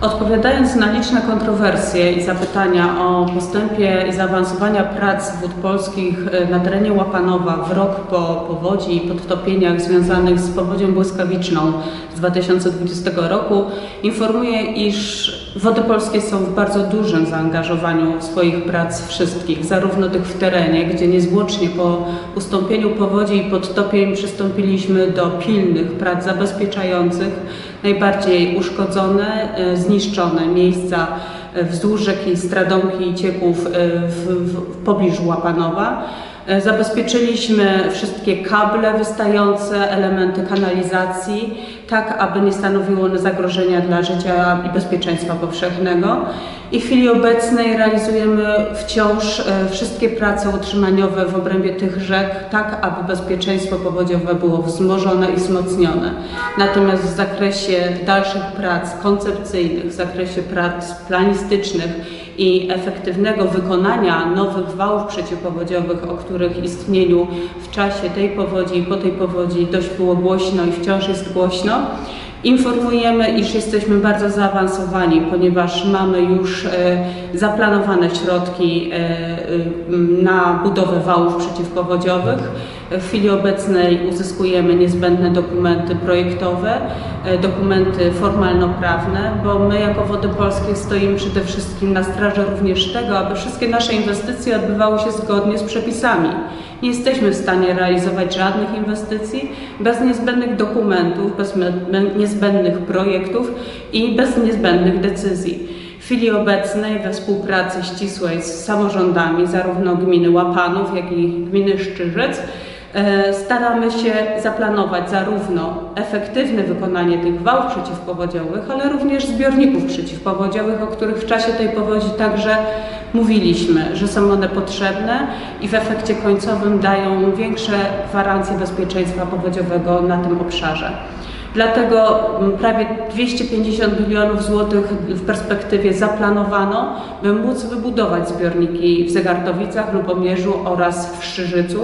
Odpowiadając na liczne kontrowersje i zapytania o postępie i zaawansowania prac wód polskich e, na terenie Łapanowa w rok po powodzi i podtopieniach związanych z powodzią błyskawiczną z 2020 roku, informuję, iż wody polskie są w bardzo dużym zaangażowaniu swoich prac wszystkich, zarówno tych w terenie, gdzie niezwłocznie po ustąpieniu powodzi i podtopień przystąpiliśmy do pilnych prac zabezpieczających najbardziej uszkodzone, e, zniszczone miejsca e, wzdłuż rzeki Stradomki i Cieków e, w, w, w pobliżu Łapanowa. Zabezpieczyliśmy wszystkie kable wystające, elementy kanalizacji, tak aby nie stanowiło one zagrożenia dla życia i bezpieczeństwa powszechnego. I w chwili obecnej realizujemy wciąż e, wszystkie prace utrzymaniowe w obrębie tych rzek, tak aby bezpieczeństwo powodziowe było wzmożone i wzmocnione. Natomiast w zakresie dalszych prac koncepcyjnych, w zakresie prac planistycznych i efektywnego wykonania nowych wałów przeciwpowodziowych, o których istnieniu w czasie tej powodzi i po tej powodzi dość było głośno i wciąż jest głośno, Informujemy, iż jesteśmy bardzo zaawansowani, ponieważ mamy już e, zaplanowane środki e, na budowę wałów przeciwpowodziowych. W chwili obecnej uzyskujemy niezbędne dokumenty projektowe, e, dokumenty formalno-prawne, bo my jako Wody Polskie stoimy przede wszystkim na straży również tego, aby wszystkie nasze inwestycje odbywały się zgodnie z przepisami. Nie jesteśmy w stanie realizować żadnych inwestycji bez niezbędnych dokumentów, bez niezbędnych projektów i bez niezbędnych decyzji. W chwili obecnej we współpracy ścisłej z samorządami zarówno gminy Łapanów, jak i gminy Szczyżec e, staramy się zaplanować zarówno efektywne wykonanie tych wałów przeciwpowodziowych, ale również zbiorników przeciwpowodziowych, o których w czasie tej powodzi także mówiliśmy, że są one potrzebne i w efekcie końcowym dają większe gwarancje bezpieczeństwa powodziowego na tym obszarze. Dlatego prawie 250 milionów złotych w perspektywie zaplanowano, by móc wybudować zbiorniki w Zegartowicach, Lubomierzu oraz w Szczyżycu.